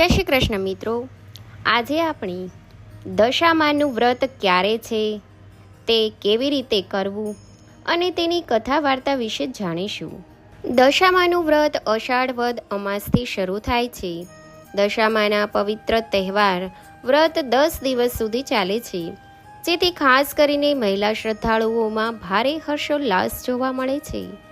જય શ્રી કૃષ્ણ મિત્રો. આજે આપણે દશામાનું વ્રત ક્યારે છે, તે કેવી રીતે કરવું અને તેની કથા વાર્તા વિશે જાણીશું. દશામાનું વ્રત અષાઢ વદ અમાસથી શરૂ થાય છે. દશામાના પવિત્ર તહેવાર વ્રત દસ દિવસ સુધી ચાલે છે. જેથી ખાસ કરીને મહિલા શ્રદ્ધાળુઓમાં ભારે હર્ષોલ્લાસ જોવા મળે છે.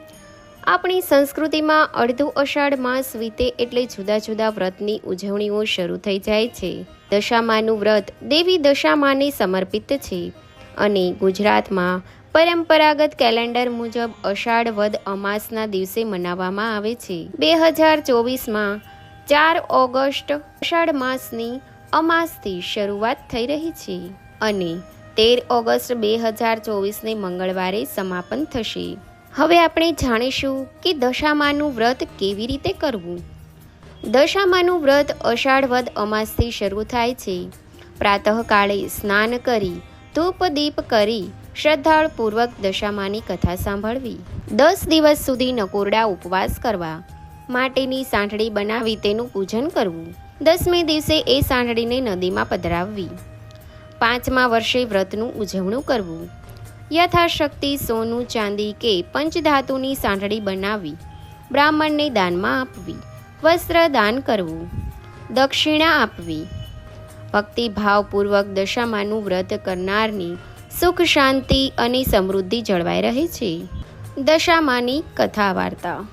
આપણી સંસ્કૃતિમાં અડધો અષાઢ માસ વીતે એટલે જુદા જુદા વ્રતની ઉજવણીઓ શરૂ થઈ જાય છે. દશામાનું વ્રત દેવી દશામાને સમર્પિત છે અને ગુજરાતમાં પરંપરાગત કેલેન્ડર મુજબ અષાઢ વદ અમાસના દિવસે મનાવવામાં આવે છે. બે હજાર ચોવીસમાં ચાર ઓગસ્ટ અષાઢ માસની અમાસથી શરૂઆત થઈ રહી છે અને તેર ઓગસ્ટ બે હજાર ચોવીસને મંગળવારે સમાપન થશે. હવે આપણે જાણીશું કે દશામાનું વ્રત કેવી રીતે કરવું. દશામાનું વ્રત અષાઢ વદ અમાસથી શરૂ થાય છે. પ્રાતઃકાળે સ્નાન કરી, ધૂપ દીપ કરી, શ્રદ્ધાળપૂર્વક દશામાની કથા સાંભળવી. દસ દિવસ સુધી નકોરડા ઉપવાસ કરવા. માટેની સાંઠળી બનાવી તેનું પૂજન કરવું. દસમે દિવસે એ સાંઠળીને નદીમાં પધરાવવી. પાંચમા વર્ષે વ્રતનું ઉજવણું કરવું. યથાશક્તિ સોનું, ચાંદી કે પંચધાતુની સાંઠળી બનાવી, બ્રાહ્મણને દાનમાં આપવી, વસ્ત્ર દાન કરવું, દક્ષિણા આપવી. ભક્તિભાવપૂર્વક દશામાનું વ્રત કરનારની સુખ, શાંતિ અને સમૃદ્ધિ જળવાઈ રહે છે. દશામાની કથા વાર્તા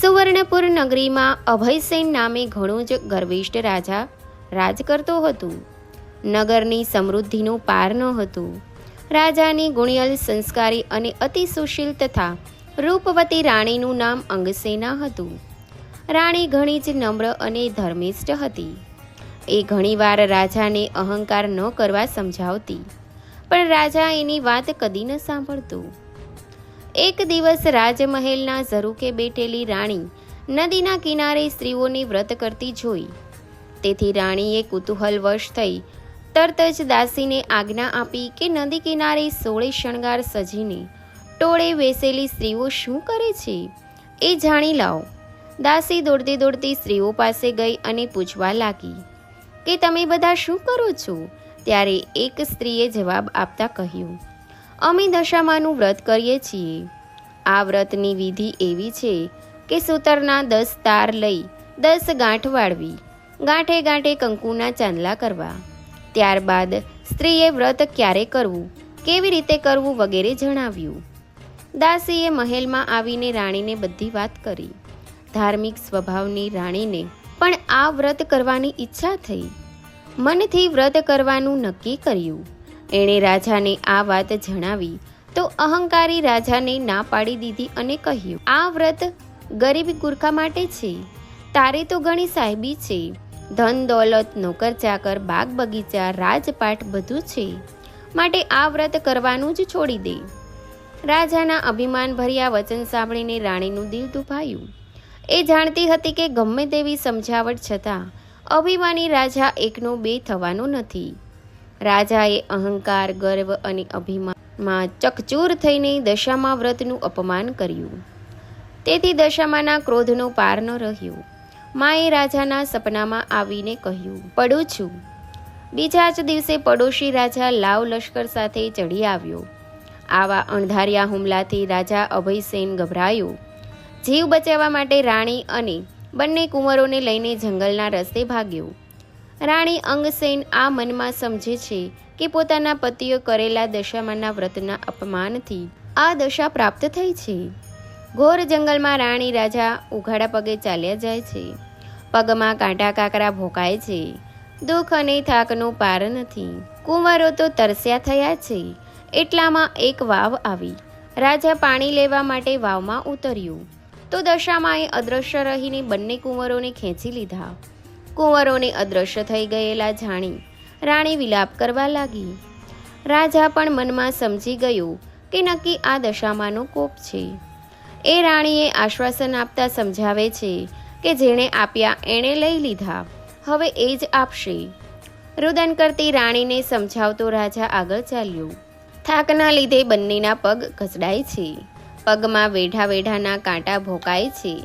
સુવર્ણપુર નગરીમાં અભયસેન નામે ઘણો જ ગર્વિષ્ઠ રાજા રાજ કરતો હતો. નગરની સમૃદ્ધિનું પાર ન હતો. રાજાની ગુણિયલ સંસ્કારી અને અતિ સુશીલ તથા રૂપવતી રાણીનું નામ અંગસેના હતું. રાણી ઘણી જ નમ્ર અને ધર્મિષ્ઠ હતી. એ ઘણીવાર રાજાને અહંકાર ન કરવા સમજાવતી, પણ રાજા એની વાત કદી ન સાંભળતો. એક દિવસ રાજમહેલના ઝરૂકે બેઠેલી રાણી નદીના કિનારે સ્ત્રીઓને વ્રત કરતી જોઈ. તેથી રાણીએ કુતૂહલવશ થઈ તરત જ દાસીને આજ્ઞા આપી કે નદી કિનારે સોળે શણગાર સજીને ટોળે બેસેલી સ્ત્રીઓ શું કરે છે? એ જાણી લાવો. દાસી દોડતી દોડતી સ્ત્રીઓ પાસે ગઈ અને પૂછવા લાગી કે તમે બધા શું કરો છો? ત્યારે એક સ્ત્રીએ જવાબ આપતા કહ્યું, અમે દશામાનું વ્રત કરીએ છીએ. આ વ્રતની વિધિ એવી છે કે સૂતરના દસ તાર લઈ દસ ગાંઠ વાળવી, ગાંઠે ગાંઠે કંકુના ચાંદલા કરવા. ત્યારબાદ સ્ત્રીએ વ્રત ક્યારે કરવું, કેવી રીતે કરવું વગેરે જણાવ્યું. દાસીએ મહેલમાં આવીને રાણીને બધી વાત કરી. ધાર્મિક સ્વભાવની રાણીને પણ આ વ્રત કરવાની ઈચ્છા થઈ. મનથી વ્રત કરવાનું નક્કી કર્યું. એણે રાજાને આ વાત જણાવી તો અહંકારી રાજાને ના પાડી દીધી અને કહ્યું, આ વ્રત ગરીબ ગુરખા માટે છે. તારે તો ઘણી સાહેબી છે. ધન, દોલત, નોકર, ચાકર, બાગ, બગીચા, રાજપાટ બધું છે. માટે આ વ્રત કરવાનું જ છોડી દે. રાજાના અભિમાન ભર્યા વચન સાંભળીને રાણીનું દિલ દુભાયું. એ જાણતી હતી કે ગમે તેવી સમજાવટ છતાં અભિમાની રાજા એકનો બે થવાનો નથી. રાજાએ અહંકાર, ગર્વ અને અભિમાનમાં ચકચૂર થઈને દશામાં વ્રતનું અપમાન કર્યું. તેથી દશામાના ક્રોધનો પાર ન રહ્યો. માએ રાજાના સપનામાં આવીને કહ્યું, પડું છું. બીજા જ દિવસે પડોશી રાજા લાવ લશ્કર સાથે ચડી આવ્યો. આવા અણધાર્યા હુમલાથી રાજા અભયસેન ગભરાયો. જીવ બચાવવા માટે રાણી અને બંને કુંવરોને લઈને જંગલના રસ્તે ભાગ્યો. રાણી અંગસેન આ મનમાં સમજે છે કે પોતાના પતિઓ કરેલા દશામાના વ્રતના અપમાનથી આ દશા પ્રાપ્ત થઈ છે. ઘોર જંગલમાં રાણી રાજા ઉઘાડા પગે ચાલ્યા જાય છે. પગમાં કાંટા કાકરા ભોકાય છે. દુઃખ અને થાકનું પાર નથી. કુંવરો તો તરસ્યા થયા છે. એટલામાં એક વાવ આવી. રાજા પાણી લેવા માટે વાવમાં ઉતર્યું. તો દશામાએ અદ્રશ્ય રહીને બંને કુંવરોને ખેંચી લીધા. કુંવરોને અદ્રશ્ય થઈ ગયેલા જાણી રાણી વિલાપ કરવા લાગી. રાજા પણ મનમાં સમજી ગયો કે નક્કી આ દશામાનો કોપ છે. એ રાણીએ આશ્વાસન આપતા સમજાવે છે કે જેણે આપ્યા એણે લઈ લીધા. હવે એ જ આપશે. રુદન કરતી રાણીને સમજાવતો રાજા આગળ ચાલ્યો. થાકના લીધે બંનેના પગ ઘસડાય છે. પગમાં વેઢા વેઢાના કાંટા ભોકાય છે.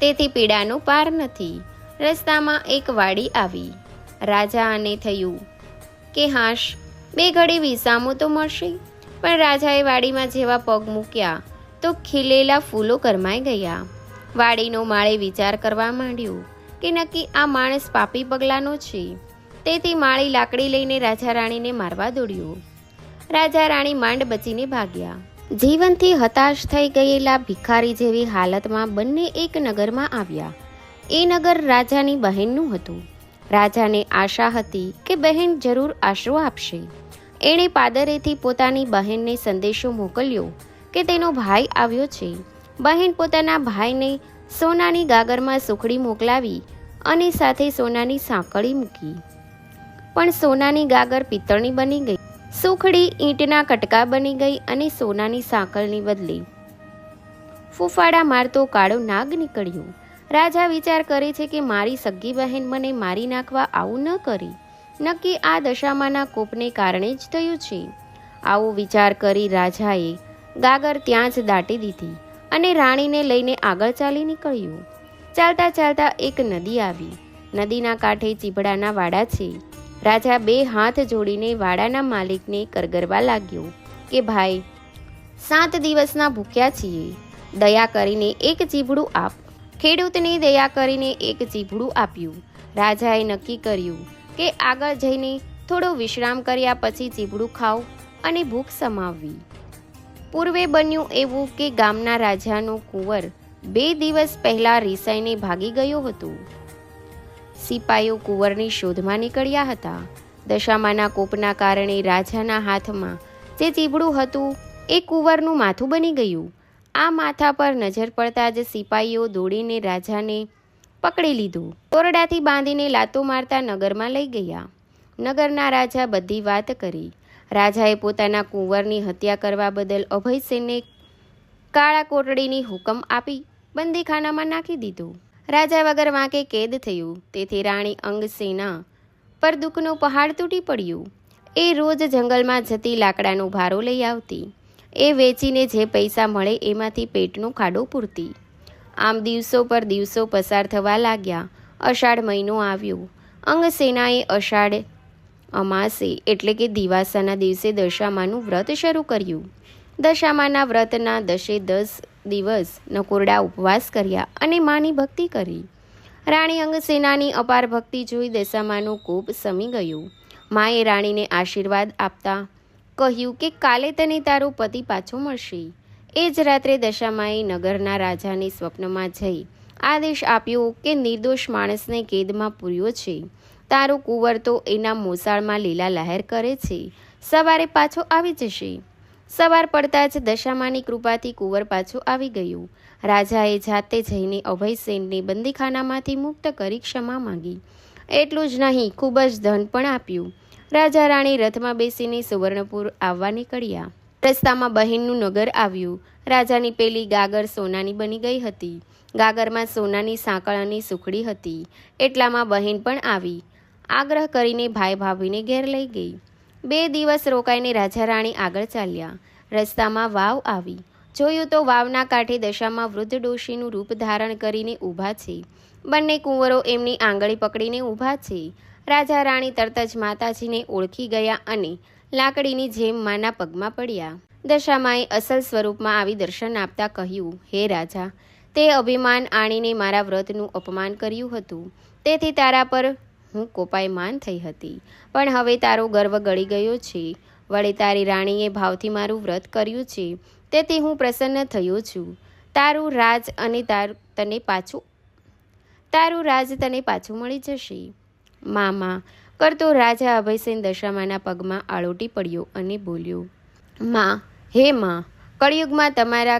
તેથી પીડાનો પાર નથી. રસ્તામાં એક વાડી આવી. રાજા આને થયું કે હાશ, બે ઘડી વિસામો તો મળશે? પણ રાજાએ વાડીમાં જેવા પગ મૂક્યા તો ખીલેલા ફૂલો કરમાઈ ગયા. વાડીનો માળે વિચાર કરવા માંડ્યો કે નક્કી આ માણસ પાપી પગલાનો છે. તેથી માળી લાકડી લઈને રાજા રાણીને મારવા દોડ્યું. રાજા રાણી માંડ બચીને ભાગ્યા. જીવનથી હતાશ થઈ ગયેલા ભિખારી જેવી હાલતમાં બંને એક નગરમાં આવ્યા. એ નગર રાજાની બહેનનું હતું. રાજાને આશા હતી કે બહેન જરૂર આશરો આપશે. એણે પાદરેથી પોતાની બહેનને સંદેશો મોકલ્યો કે તેનો ભાઈ આવ્યો છે. બહેન પોતાના ભાઈને સોનાની ગાગરમાં સુખડી મોકલાવી અને સાથે સોનાની સાંકળી મૂકી. પણ સોનાની ગાગર પિત્તળની બની ગઈ. સુખડી ઈંટના કટકા બની ગઈ અને સોનાની સાંકળની બદલે. ફૂફાડા મારતો કાળો નાગ નીકળ્યો. રાજા વિચાર કરે છે કે મારી સગી બહેન મને મારી નાખવા આવું ન કરી. નક્કી આ દશામાના કોપને કારણે જ થયું છે. આવો વિચાર કરી રાજાએ ગાગર ત્યાં જ દાટી દીધી અને રાણીને લઈને આગળ ચાલી નીકળ્યું. ચાલતા ચાલતા એક નદી આવી. નદીના કાંઠે ચીભડાના વાડા છે. રાજા બે હાથ જોડીને વાડાના માલિકને કરગરવા લાગ્યો કે, ભાઈ, સાત દિવસના ભૂખ્યા છીએ. દયા કરીને એક ચીભડું આપ. ખેડૂતને દયા કરીને એક ચીભડું આપ્યું. રાજાએ નક્કી કર્યું કે આગળ જઈને થોડો વિશ્રામ કર્યા પછી ચીબડું ખાવ અને ભૂખ સમાવવી. પૂર્વે બન્યું એવું કે ગામના રાજાનો કુંવર બે દિવસ પહેલા રિસાઈને ભાગી ગયો હતો. સિપાઈઓ કુંવરની શોધમાં નીકળ્યા હતા. દશામાના કોપના કારણે રાજાના હાથમાં જે ચીબડું હતું એ કુંવરનું માથું બની ગયું. આ માથા પર નજર પડતા જ સિપાઈઓ દોડીને રાજાને પકડી લીધું. દોરડાથી બાંધીને લાતો મારતા નગરમાં લઈ ગયા. નગરના રાજા બધી વાત કરી. રાજાએ પોતાના કુંવરની હત્યા કરવા બદલ અભયસેનને કાળા કોટડીની હુકમ આપી બંદીખાનામાં નાખી દીધું. રાજા વગર વાંકે કેદ થયું. તેથી રાણી અંગસેના પર દુઃખનો પહાડ તૂટી પડ્યું. એ રોજ જંગલમાં જતી લાકડાનો ભારો લઈ આવતી. એ વેચીને જે પૈસા મળે એમાંથી પેટનો ખાડો પૂરતી. આમ દિવસો પર દિવસો પસાર થવા લાગ્યા. અષાઢ મહિનો આવ્યો. અંગસેનાએ અષાઢ અમાસે એટલે કે દિવાસાના દિવસે દશામાનું વ્રત શરૂ કર્યું. દશામાના વ્રતના દશે દસ દિવસ નકોરડા ઉપવાસ કર્યા અને માની ભક્તિ કરી. રાણી અંગસેનાની અપાર ભક્તિ જોઈ દશામાનો કોપ સમી ગયો. માએ રાણીને આશીર્વાદ આપતા કહ્યું કે કાલે તને તારો પતિ પાછો મળશે. એ જ રાત્રે દશામાએ નગરના રાજાને સ્વપ્નમાં જઈ આદેશ આપ્યો કે નિર્દોષ માણસને કેદમાં પૂર્યો છે. તારો કુંવર તો એના મોસાળમાં લીલા લહેર કરે છે. સવારે પાછો આવી જશે. સવાર પડતા જ દશામાની કૃપાથી કુંવર પાછો આવી ગયું. રાજાએ જાતે જઈને અભયસેનને બંદીખાનામાંથી મુક્ત કરી ક્ષમા માંગી. એટલું જ નહીં, ખૂબ જ ધન પણ આપ્યું. રાજા રાણી રથમાં બેસીને સુવર્ણપુર આવવા નીકળ્યા. રસ્તામાં બહેનનું નગર આવ્યું. રાજાની પેલી ગાગર સોનાની બની ગઈ હતી. ગાગરમાં સોનાની સાંકળ અને સુખડી હતી. એટલામાં બહેન પણ આવી. આગ્રહ કરીને ભાઈ ભાભીને ઘેર લઈ ગઈ. બે દિવસ રોકાઈને રાજા રાણી આગળ ચાલ્યા. રસ્તામાં વાવ આવી. જોયું તો વાવના કાંઠે દશામાં વૃદ્ધ ડોશીનું રૂપ ધારણ કરીને ઊભા છે. બંને કુંવરો એમની આંગળી પકડીને ઊભા છે. રાજા રાણી તરત જ માતાજીને ઓળખી ગયા અને લાકડીની જેમ માના પગમાં પડ્યા. દશામાએ અસલ સ્વરૂપમાં આવી દર્શન આપતા કહ્યું, હે રાજા, તે અભિમાન આણીને મારા વ્રતનું અપમાન કર્યું હતું. તેથી તારા પર હું કોપાયમાન થઈ હતી. પણ હવે તારો ગર્વ ગળી ગયો છે. વળી તારી રાણીએ ભાવથી મારું વ્રત કર્યું છે. તેથી હું પ્રસન્ન થયો છું. તારું રાજ અને તાર, તને પાછું, તારું રાજ તને પાછું મળી જશે. મામા કરતો રાજા અભયસેન દશામાના પગમાં આળોટી પડ્યો અને બોલ્યો, માં, હે માં, કળિયુગમાં તમારા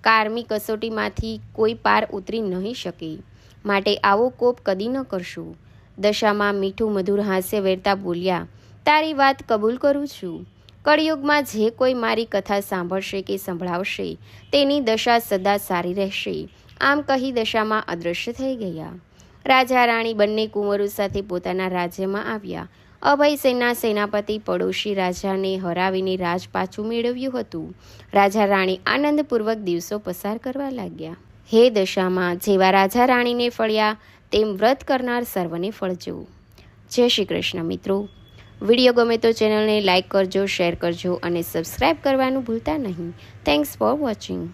કારમી કસોટીમાંથી કોઈ પાર ઉતરી નહીં શકે. માટે આવો કોપ કદી ન કરશો. દશામાં મીઠું મધુર હાસ્ય વેરતા બોલ્યા, તારી વાત કબૂલ કરું છું. કળિયુગમાં જે કોઈ મારી કથા સાંભળશે કે સંભળાવશે, તેની દશા સદા સારી રહેશે. આમ કહી દશામાં અદૃશ્ય થઈ ગયા. રાજા રાણી બંને કુંવરો સાથે પોતાના રાજ્યમાં આવ્યા. અભયસેના સેનાપતિ પડોશી રાજાને હરાવીને રાજ પાછું મેળવ્યું હતું. રાજા રાણી આનંદપૂર્વક દિવસો પસાર કરવા લાગ્યા. હે દશામાં, જેવા રાજા રાણીને ફળ્યા, તેમ વ્રત કરનાર સર્વને ફળજો. જય શ્રી કૃષ્ણ મિત્રો. વીડિયો ગમે તો ચેનલને લાઇક કરજો, શેર કરજો અને સબસ્ક્રાઈબ કરવાનું ભૂલતા નહીં. Thanks for watching